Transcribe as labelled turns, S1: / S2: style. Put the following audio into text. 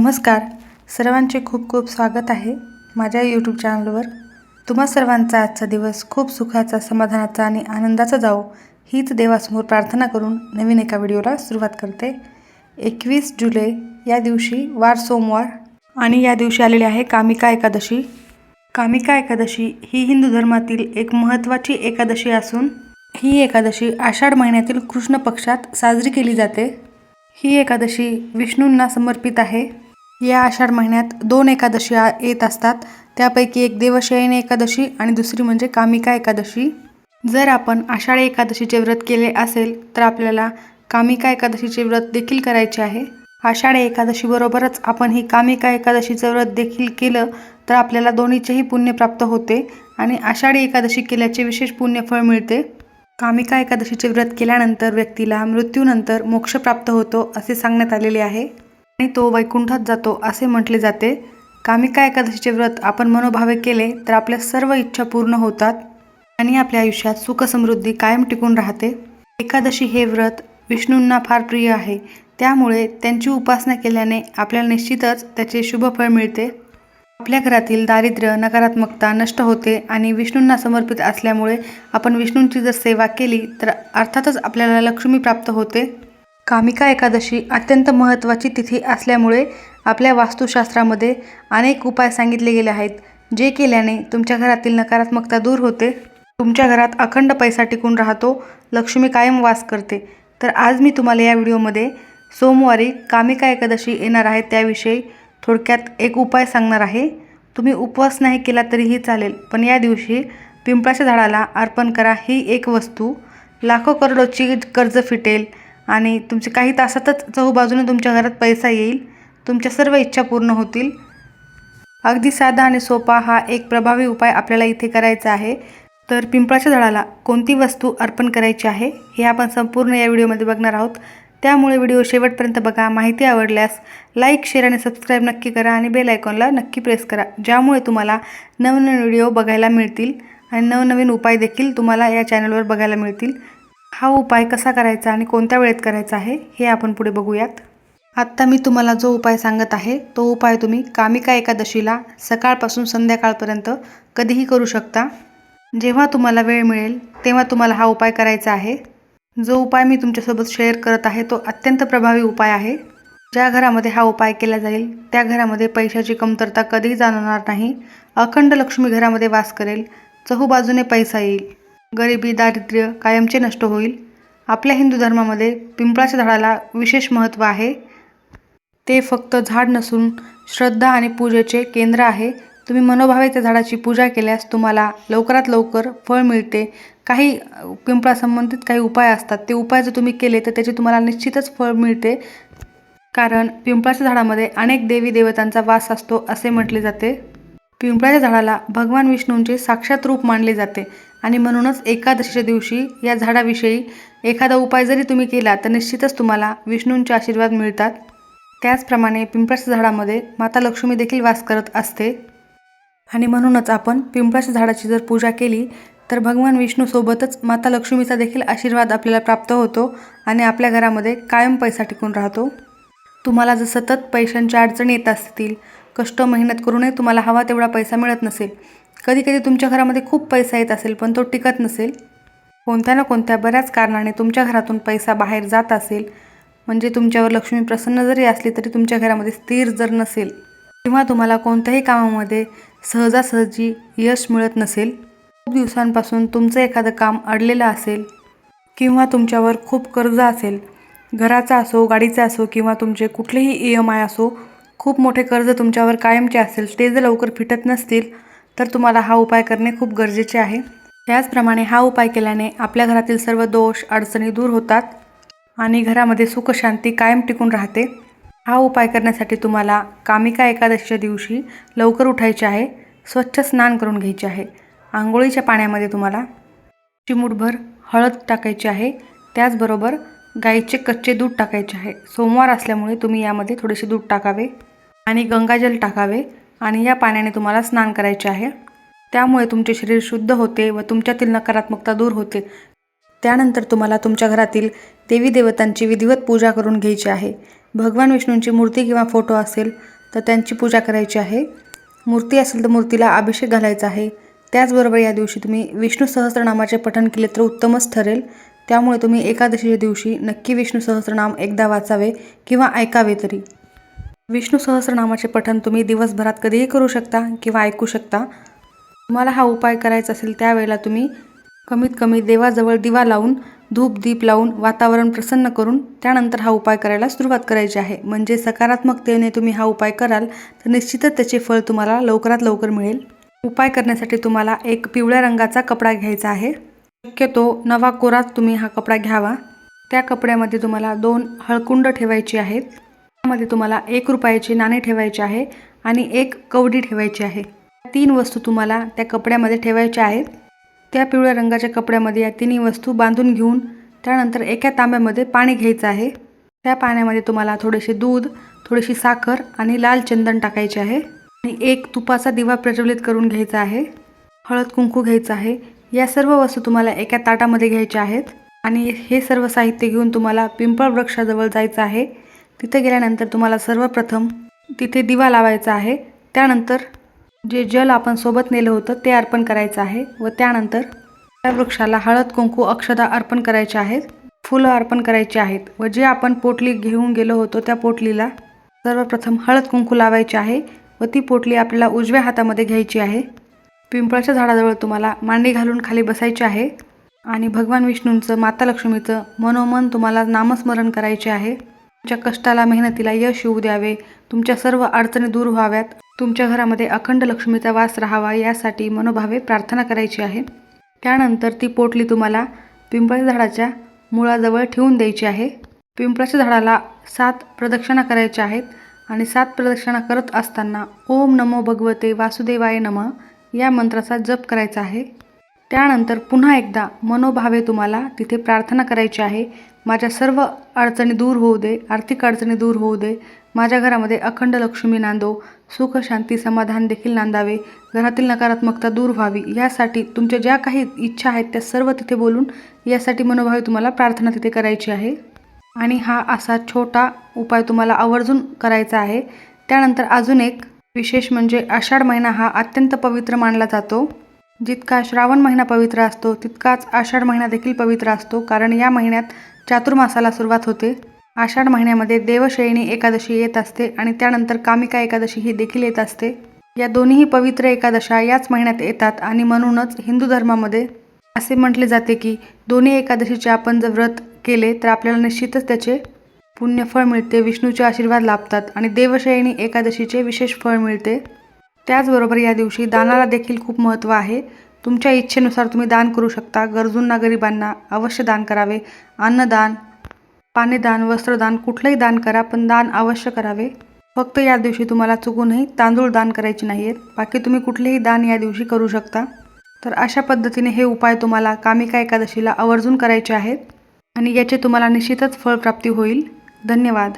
S1: नमस्कार. सर्वांचे खूप खूप स्वागत आहे माझ्या यूट्यूब चॅनलवर तुम्हा सर्वांचा आजचा दिवस खूप सुखाचा समाधानाचा आणि आनंदाचा जाओ हीच देवासमोर प्रार्थना करून नवीन एका व्हिडिओला सुरुवात करते. एकवीस जुलै या दिवशी वार सोमवार आणि या दिवशी आलेली आहे कामिका एकादशी. कामिका एकादशी ही हिंदू धर्मातील एक महत्त्वाची एकादशी असून ही एकादशी आषाढ महिन्यातील कृष्ण पक्षात साजरी केली जाते. ही एकादशी विष्णूंना समर्पित आहे. या आषाढ महिन्यात दोन एकादशी येत असतात. त्यापैकी एक देवशयन एकादशी आणि दुसरी म्हणजे कामिका एकादशी. जर आपण आषाढी एकादशीचे व्रत केले असेल तर आपल्याला कामिका एकादशीचे व्रत देखील करायचे आहे. आषाढी एकादशीबरोबरच आपण ही कामिका एकादशीचं व्रत देखील केलं तर आपल्याला दोन्हीचेही पुण्य प्राप्त होते आणि आषाढी एकादशी केल्याचे विशेष पुण्यफळ मिळते. कामिका एकादशीचे व्रत केल्यानंतर व्यक्तीला मृत्यूनंतर मोक्ष प्राप्त होतो असे सांगण्यात आलेले आहे. आणि तो वैकुंठात जातो असे म्हटले जाते. कामिका एकादशीचे व्रत आपण मनोभावे केले तर आपल्या सर्व इच्छा पूर्ण होतात आणि आपल्या आयुष्यात सुखसमृद्धी कायम टिकून राहते. एकादशी हे व्रत विष्णूंना फार प्रिय आहे. त्यामुळे त्यांची उपासना केल्याने आपल्याला निश्चितच त्याचे शुभफळ मिळते. आपल्या घरातील दारिद्र्य नकारात्मकता नष्ट होते आणि विष्णूंना समर्पित असल्यामुळे आपण विष्णूंची जर सेवा केली तर अर्थातच आपल्याला लक्ष्मी प्राप्त होते. कामिका एकादशी अत्यंत महत्त्वाची तिथी असल्यामुळे आपल्या वास्तुशास्त्रामध्ये अनेक उपाय सांगितले गेले आहेत जे केल्याने तुमच्या घरातील नकारात्मकता दूर होते. तुमच्या घरात अखंड पैसा टिकून राहतो लक्ष्मी कायम वास करते. तर आज मी तुम्हाला या व्हिडिओमध्ये सोमवारी कामिका एकादशी येणार आहे त्याविषयी थोडक्यात एक उपाय सांगणार आहे. तुम्ही उपवास नाही केला तरीही चालेल पण या दिवशी पिंपळाच्या झाडाला अर्पण करा. ही एक वस्तू. लाखो करोडोची कर्ज फिटेल. आणि तुमचे काही तासातच चहूबाजूने तुमच्या घरात पैसा येईल. तुमच्या सर्व इच्छा पूर्ण होतील. अगदी साधा आणि सोपा हा एक प्रभावी उपाय आपल्याला इथे करायचा आहे. तर पिंपळाच्या झाडाला कोणती वस्तू अर्पण करायची आहे हे आपण संपूर्ण या व्हिडिओमध्ये बघणार आहोत. त्यामुळे व्हिडिओ शेवटपर्यंत बघा. माहिती आवडल्यास लाईक शेअर आणि सबस्क्राईब नक्की करा आणि बेल आयकॉनला नक्की प्रेस करा. ज्यामुळे तुम्हाला नवनवीन व्हिडिओ बघायला मिळतील आणि नवनवीन उपाय देखील तुम्हाला या चॅनलवर बघायला मिळतील. हा उपाय कसा करायचा आणि कोणत्या वेळेत करायचा आहे हे आपण पुढे बघूयात. आत्ता मी तुम्हाला जो उपाय सांगत आहे तो उपाय तुम्ही कामिका एकादशीला सकाळपासून संध्याकाळपर्यंत कधीही करू शकता. जेव्हा तुम्हाला वेळ मिळेल तेव्हा तुम्हाला हा उपाय करायचा आहे. जो उपाय मी तुमच्यासोबत शेअर करत आहे तो अत्यंत प्रभावी उपाय आहे. ज्या घरामध्ये हा उपाय केला जाईल त्या घरामध्ये पैशाची कमतरता कधीही जाणवणार नाही. अखंड लक्ष्मी घरामध्ये वास करेल चहूबाजूने पैसा येईल. गरिबी दारिद्र्य कायमचे नष्ट होईल. आपल्या हिंदू धर्मामध्ये पिंपळाच्या झाडाला विशेष महत्त्व आहे. ते फक्त झाड नसून श्रद्धा आणि पूजेचे केंद्र आहे. तुम्ही मनोभावे त्या झाडाची पूजा केल्यास तुम्हाला लवकरात लवकर फळ मिळते. काही पिंपळासंबंधित काही उपाय असतात. ते उपाय जर तुम्ही केले तर त्याचे तुम्हाला निश्चितच फळ मिळते. कारण पिंपळाच्या झाडामध्ये अनेक देवी देवतांचा वास असतो असे म्हटले जाते. पिंपळाच्या झाडाला भगवान विष्णूंचे साक्षात रूप मानले जाते. आणि म्हणूनच एकादशीच्या दिवशी या झाडाविषयी एखादा उपाय जरी तुम्ही केला तर निश्चितच तुम्हाला विष्णूंचे आशीर्वाद मिळतात. त्याचप्रमाणे पिंपळाच्या झाडामध्ये माता लक्ष्मी देखील वास करत असते. आणि म्हणूनच आपण पिंपळाच्या झाडाची जर पूजा केली तर भगवान विष्णूसोबतच माता लक्ष्मीचा देखील आशीर्वाद आपल्याला प्राप्त होतो आणि आपल्या घरामध्ये कायम पैसा टिकून राहतो. तुम्हाला जर सतत पैशांच्या अडचणी येत असतील कष्ट मेहनत करूनही तुम्हाला हवा तेवढा पैसा मिळत नसेल कधी कधी तुमच्या घरामध्ये खूप पैसा येत असेल पण तो टिकत नसेल. कोणत्या ना कोणत्या बऱ्याच कारणाने तुमच्या घरातून पैसा बाहेर जात असेल. म्हणजे तुमच्यावर लक्ष्मी प्रसन्न जरी असली तरी तुमच्या घरामध्ये स्थिर जर नसेल किंवा तुम्हाला कोणत्याही कामामध्ये सहजासहजी यश मिळत नसेल खूप दिवसांपासून तुमचं एखादं काम अडलेलं असेल किंवा तुमच्यावर खूप कर्ज असेल घराचा असो गाडीचा असो किंवा तुमचे कुठलेही ई एम आय असो खूप मोठे कर्ज तुमच्यावर कायमचे असेल ते जर लवकर फिटत नसतील तर तुम्हाला हा उपाय करणे खूप गरजेचे आहे. त्याचप्रमाणे हा उपाय केल्याने आपल्या घरातील सर्व दोष अडचणी दूर होतात आणि घरामध्ये सुखशांती कायम टिकून राहते. हा उपाय करण्यासाठी तुम्हाला कामिका एकादशीच्या दिवशी लवकर उठायचे आहे. स्वच्छ स्नान करून घ्यायचे आहे. आंघोळीच्या पाण्यामध्ये तुम्हाला चिमूटभर हळद टाकायची आहे. त्याचबरोबर गाईचे कच्चे दूध टाकायचे आहे. सोमवार असल्यामुळे तुम्ही यामध्ये थोडेसे दूध टाकावे आणि गंगाजल टाकावे. आणि या पाण्याने तुम्हाला स्नान करायचे आहे. त्यामुळे तुमचे शरीर शुद्ध होते व तुमच्यातील नकारात्मकता दूर होते. त्यानंतर तुम्हाला तुमच्या घरातील देवी देवतांची विधिवत पूजा करून घ्यायची आहे. भगवान विष्णूंची मूर्ती किंवा फोटो असेल तर त्यांची पूजा करायची आहे. मूर्ती असेल तर मूर्तीला अभिषेक घालायचा आहे. त्याचबरोबर या दिवशी तुम्ही विष्णू सहस्रनामाचे पठण केले तर उत्तमच ठरेल. त्यामुळे तुम्ही एकादशीच्या दिवशी नक्की विष्णू सहस्रनाम एकदा वाचावे किंवा ऐकावे तरी. विष्णू सहस्रनामाचे पठण तुम्ही दिवसभरात कधीही करू शकता किंवा ऐकू शकता. तुम्हाला हा उपाय करायचा असेल त्यावेळेला तुम्ही कमीत कमी देवाजवळ दिवा लावून धूप दीप लावून वातावरण प्रसन्न करून त्यानंतर हा उपाय करायला सुरुवात करायची आहे. म्हणजे सकारात्मकतेने तुम्ही हा उपाय कराल तर निश्चितच त्याचे फळ तुम्हाला लवकरात लवकर मिळेल. उपाय करण्यासाठी तुम्हाला एक पिवळ्या रंगाचा कपडा घ्यायचा आहे. शक्यतो नवा कोराच तुम्ही हा कपडा घ्यावा. त्या कपड्यामध्ये तुम्हाला दोन हळकुंड ठेवायची आहेत. त्यामध्ये तुम्हाला एक रुपयाचे नाणे ठेवायचे आहे आणि एक कवडी ठेवायची आहे. तीन वस्तू तुम्हाला त्या कपड्यामध्ये ठेवायच्या आहेत. त्या पिवळ्या रंगाच्या कपड्यामध्ये या तिन्ही वस्तू बांधून घेऊन त्यानंतर एका तांब्यामध्ये पाणी घ्यायचं आहे. त्या पाण्यामध्ये तुम्हाला थोडेसे दूध थोडीशी साखर आणि लाल चंदन टाकायचे आहे. आणि एक तुपाचा दिवा प्रज्वलित करून घ्यायचा आहे. हळद कुंकू घ्यायचं आहे. या सर्व वस्तू तुम्हाला एका ताटामध्ये घ्यायच्या आहेत. आणि हे सर्व साहित्य घेऊन तुम्हाला पिंपळ वृक्षाजवळ जायचं आहे. तिथे गेल्यानंतर तुम्हाला सर्वप्रथम तिथे दिवा लावायचा आहे. त्यानंतर जे जल आपण सोबत नेलं होतं ते अर्पण करायचं आहे व त्यानंतर त्या वृक्षाला हळद कुंकू अक्षदा अर्पण करायचे आहेत. फुलं अर्पण करायची आहेत व जे आपण पोटली घेऊन गेलो होतो त्या पोटलीला सर्वप्रथम हळद कुंकू लावायचे आहे व ती पोटली आपल्याला उजव्या हातामध्ये घ्यायची आहे. पिंपळाच्या झाडाजवळ तुम्हाला मांडी घालून खाली बसायचे आहे आणि भगवान विष्णूंचं माता लक्ष्मीचं मनोमन तुम्हाला नामस्मरण करायचे आहे. तुमच्या कष्टाला मेहनतीला यश येऊ द्यावे. तुमच्या सर्व अडचणी दूर व्हाव्यात. तुमच्या घरामध्ये अखंड लक्ष्मीचा वास राहावा यासाठी मनोभावे प्रार्थना करायची आहे. त्यानंतर ती पोटली तुम्हाला पिंपळ झाडाच्या मुळाजवळ ठेवून द्यायची आहे. पिंपळाच्या झाडाला सात प्रदक्षिणा करायच्या आहेत आणि सात प्रदक्षिणा करत असताना ओम नमो भगवते वासुदेवाय नम या मंत्राचा जप करायचा आहे. त्यानंतर पुन्हा एकदा मनोभावे तुम्हाला तिथे प्रार्थना करायची आहे. माझ्या सर्व अडचणी दूर होऊ दे आर्थिक अडचणी दूर होऊ दे. माझ्या घरामध्ये अखंड लक्ष्मी नांदो सुख शांती समाधान देखील नांदावे. घरातील नकारात्मकता दूर व्हावी. यासाठी तुमच्या ज्या काही इच्छा आहेत त्या सर्व तिथे बोलून यासाठी मनोभावे तुम्हाला प्रार्थना तिथे करायची आहे. आणि हा असा छोटा उपाय तुम्हाला आवर्जून करायचा आहे. त्यानंतर अजून एक विशेष म्हणजे आषाढ महिना हा अत्यंत पवित्र मानला जातो. जितका श्रावण महिना पवित्र असतो तितकाच आषाढ महिना देखील पवित्र असतो. कारण या महिन्यात चातुर्मासाला सुरुवात होते. आषाढ महिन्यामध्ये देवशयनी एकादशी येत असते आणि त्यानंतर कामिका एकादशी ही देखील येत असते. या दोन्हीही पवित्र एकादशा याच महिन्यात येतात आणि म्हणूनच हिंदू धर्मामध्ये असे म्हटले जाते की दोन्ही एकादशीचे आपण जर व्रत केले तर आपल्याला निश्चितच त्याचे पुण्यफळ मिळते विष्णूचे आशीर्वाद लाभतात आणि देवशयनी एकादशीचे विशेष फळ मिळते. त्याचबरोबर या दिवशी दानाला देखील खूप महत्त्व आहे. तुमच्या इच्छेनुसार तुम्ही दान करू शकता. गरजूंना गरिबांना अवश्य दान करावे. अन्नदान पाणीदान वस्त्रदान कुठलंही दान करा पण दान अवश्य करावे. फक्त या दिवशी तुम्हाला चुकूनही तांदूळ दान करायचे नाही आहेत बाकी तुम्ही कुठलेही दान या दिवशी करू शकता. तर अशा पद्धतीने हे उपाय तुम्हाला कामिका एकादशीला आवर्जून करायचे आहेत आणि याचे तुम्हाला निश्चितच फळप्राप्ती होईल. धन्यवाद.